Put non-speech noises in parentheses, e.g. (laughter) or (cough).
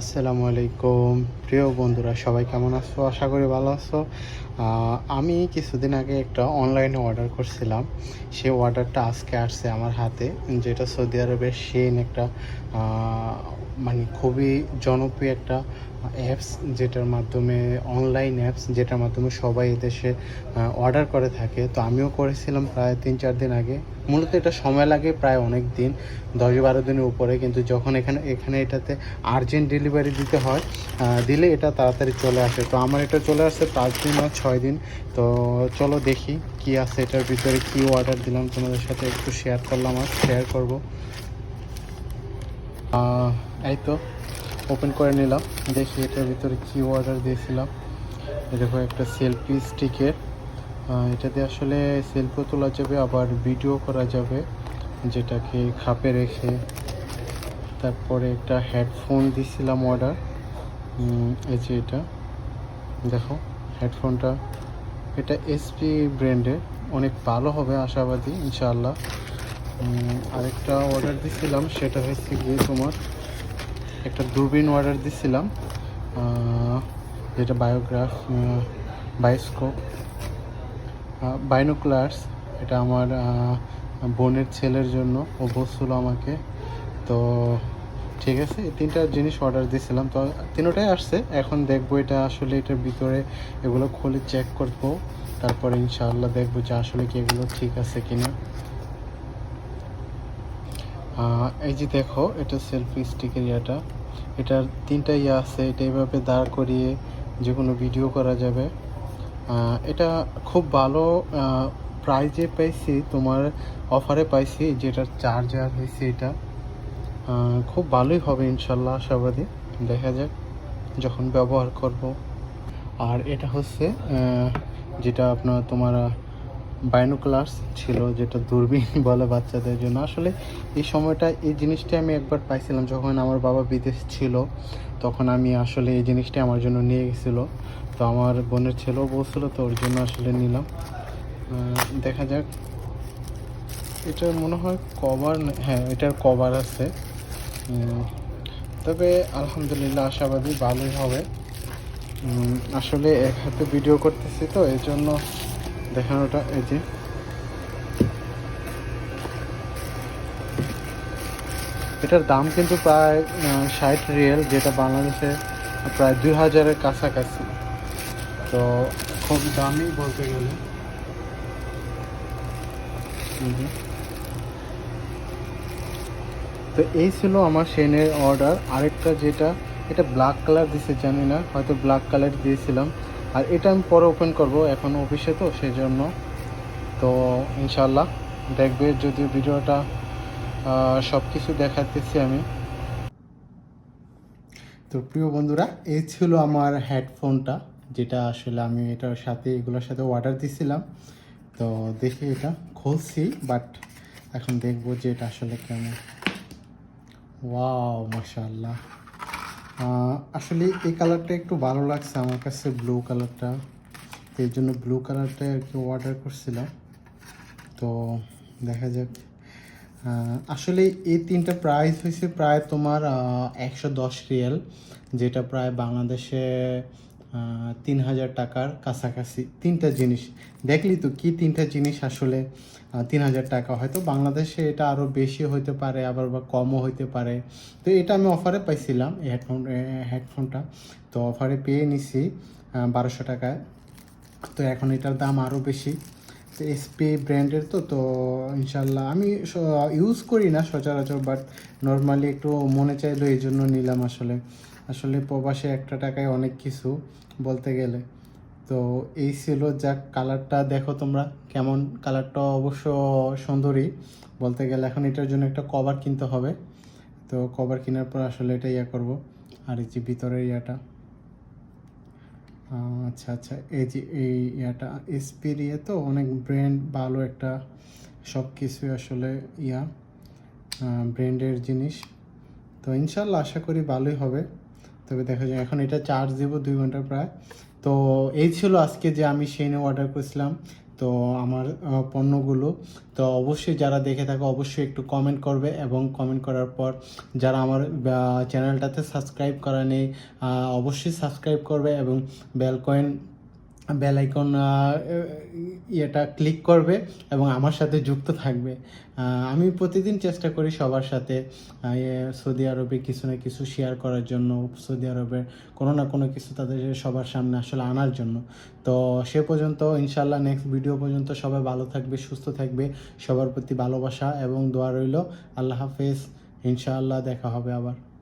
আসসালামু আলাইকুম। প্রিয় বন্ধুরা, সবাই কেমন আছো? আশা করি ভালো আছো। আমি কিছুদিন আগে একটা অনলাইনে অর্ডার করছিলাম। সেই অর্ডারটা আজকে আসছে আমার হাতে, যেটা সৌদি আরবের সেন একটা মানে খুবই জনপ্রিয় একটা অ্যাপস যেটার মাধ্যমে অনলাইন অ্যাপস যেটার মাধ্যমে সবাই এদেশে অর্ডার করে থাকে। তো আমিও করেছিলাম প্রায় তিন চার দিন আগে। মূলত এটা সময় লাগে প্রায় অনেক দিন, দশ বারো দিনের উপরে। কিন্তু যখন এখানে এখানে এটাতে আর্জেন্ট ডেলিভারি দিতে হয় দিলে এটা তাড়াতাড়ি চলে আসে। তো আমার এটা চলে আসছে পাঁচ দিন আর ছয় দিন। তো চলো দেখি কি আছে এটার ভিতরে, কি অর্ডার দিলাম তোমাদের সাথে একটু শেয়ার করলাম আর শেয়ার করব। এই তো ওপেন করে নিলাম। দেখি এটার ভিতরে কি অর্ডার দিয়েছিলাম। এরকম একটা সেলফি স্টিকের এটাতে আসলে সেলফিও তোলা যাবে, আবার ভিডিও করা যাবে, যেটাকে খাপে রেখে। তারপরে একটা হেডফোন দিছিলাম অর্ডার এই যে এটা। দেখো হেডফোনটা এটা এসপি ব্র্যান্ডের অনেক ভালো হবে, আশাবাদী, ইনশাআল্লাহ। আরেকটা অর্ডার দিছিলাম, সেটা হচ্ছে গিয়ে তোমার একটা দূরবীন অর্ডার দিছিলাম যেটা বায়োগ্রাফ বায়োস্কোপ বাইনোকুলার্স এটা আমার বোনের ছেলের জন্য, ও বলছিল আমাকে, তো ঠিক আছে তিনটা জিনিস অর্ডার দিয়েছিলাম তো তিনোটাই আসছে, এখন দেখব এটা আসলে এটার ভিতরে এগুলো খুলে চেক করব, তারপরে ইনশাআল্লাহ দেখব যে আসলে কি এগুলো ঠিক আছে কিনা। এই যে দেখো, এটা সেলফি স্টিকের ইয়াটা। এটার তিনটা ইয়ে আছে, এটা এইভাবে দাঁড় করিয়ে যে কোনো ভিডিও করা যাবে। এটা খুব ভালো প্রাইজে পাইছি, তোমার অফারে পাইছি, যেটার চার্জার হয়েছে এটা। খুব ভালোই হবে ইনশাল্লাহ, আশাবাদী। দেখা যাক যখন ব্যবহার করব। আর এটা হচ্ছে যেটা আপনার তোমার বাইনোক্লাস ছিল, যেটা দূরবীন (laughs) বলে বাচ্চাদের জন্য। আসলে এই সময়টা এই জিনিসটা আমি একবার পাইছিলাম যখন আমার বাবা বিদেশ ছিল, তখন আমি আসলে এই জিনিসটা আমার জন্য নিয়ে গেছিল। তো আমার বোনের ছেলেও বলছিল, তো ওর জন্য আসলে নিলাম। দেখা যাক। এটার মনে হয় কভার হ্যাঁ এটার কভার আছে। তবে আলহামদুলিল্লাহ আশাবাদী ভালোই হবে। আসলে এক হাতে ভিডিও করতেছি তো এই জন্য দেখানোটা এই যে। এটার দাম কিন্তু প্রায় ষাট রিয়েল, যেটা বাংলাদেশে প্রায় দুই হাজারের কাছাকাছি। তো খুব দামি বলতে গেলে। তো এই ছিল আমার সেনের অর্ডার। আরেকটা যেটা, এটা ব্ল্যাক কালার দিছে, জানি না, হয়তো ব্ল্যাক কালার দিয়েছিলাম। আর এটা আমি পরে ওপেন করব এখন অফিসে তো সেই জন্য তো ইনশাল্লাহ দেখবে যদি ভিডিওটা সব কিছু দেখাতেছি আমি। তো প্রিয় বন্ধুরা এই ছিল আমার হেডফোনটা যেটা আসলে আমি এটার সাথে এগুলোর সাথে অর্ডার দিছিলাম। তো দেখি এটা খুলছি বাট এখন দেখব যে এটা আসলে কেমন। ওয়াও মাশাআল্লাহ। আহ, আসলে এই কালারটা একটু ভালো লাগছে আমার কাছে ব্লু কালারটা এই জন্য ব্লু কালারটা আর কি অর্ডার করছিলাম। তো দেখা যাক। আসলে এই তিনটা প্রাইস হয়েছে প্রায় তোমার একশো দশ রিয়াল যেটা প্রায় বাংলাদেশে তিন হাজার টাকার কাছাকাছি তিনটা জিনিস। দেখলি তো কি তিনটা জিনিস আসলে তিন হাজার টাকা। হয়তো বাংলাদেশে এটা আরও বেশি হইতে পারে, আবার বা কমও হইতে পারে। তো এটা আমি অফারে পাইছিলাম, এই হেডফোন হেডফোনটা তো অফারে পেয়ে নিছি বারোশো টাকায়। তো এখন এটার দাম আরও বেশি। তো এসপি ব্র্যান্ডের তো তো ইনশাল্লাহ আমি ইউজ করি না সচরাচর বাট নর্মালি একটু মনে চাইলো এই জন্য নিলাম আসলে। আসলে প্রবাসে একটা টাকায় অনেক কিছু বলতে গেলে। তো এই ছিল যাক কালারটা দেখো তোমরা, কেমন কালারটা অবশ্য সুন্দরী। বলতে গেলে এখন এটার জন্য একটা কভার কিনতে হবে। তো কভার কেনার পর আসলে এটা ইয়া করব, আর এই যে ভিতরের ইয়াটা। আচ্ছা আচ্ছা এই যে এই ইয়াটা এসপির ইয়ে তো অনেক ব্র্যান্ড ভালো একটা সব কিছুই আসলে ইয়া ব্র্যান্ডের জিনিস। তো ইনশাল্লাহ আশা করি ভালোই হবে। তবে দেখা যায় এখন এটা চার্জ দেবো দুই ঘণ্টা প্রায়। তো এই ছিল আজকে যে আমি সেনে অর্ডার করেছিলাম। তো আমার পণ্যগুলো। তো অবশ্যই যারা দেখে থাকে, অবশ্যই একটু কমেন্ট করবে এবং কমেন্ট করার পর যারা আমার চ্যানেলটাতে সাবস্ক্রাইব করা নেই অবশ্যই সাবস্ক্রাইব করবে এবং বেল কয়েন বেল আইকন ইয়েটা ক্লিক করবে এবং আমার সাথে যুক্ত থাকবে। আমি প্রতিদিন চেষ্টা করি সবার সাথে এ, সৌদি আরবে কিছু না কিছু শেয়ার করার জন্য সৌদি আরবের কোনো না কোনো কিছু তাদের সবার সামনে আসলে আনার জন্য। তো সে পর্যন্ত ইনশাল্লাহ নেক্সট ভিডিও পর্যন্ত সবাই ভালো থাকবে সুস্থ থাকবে সবার প্রতি ভালোবাসা এবং দোয়া রইল। আল্লাহ হাফেজ ইনশাআল্লাহ দেখা হবে আবার।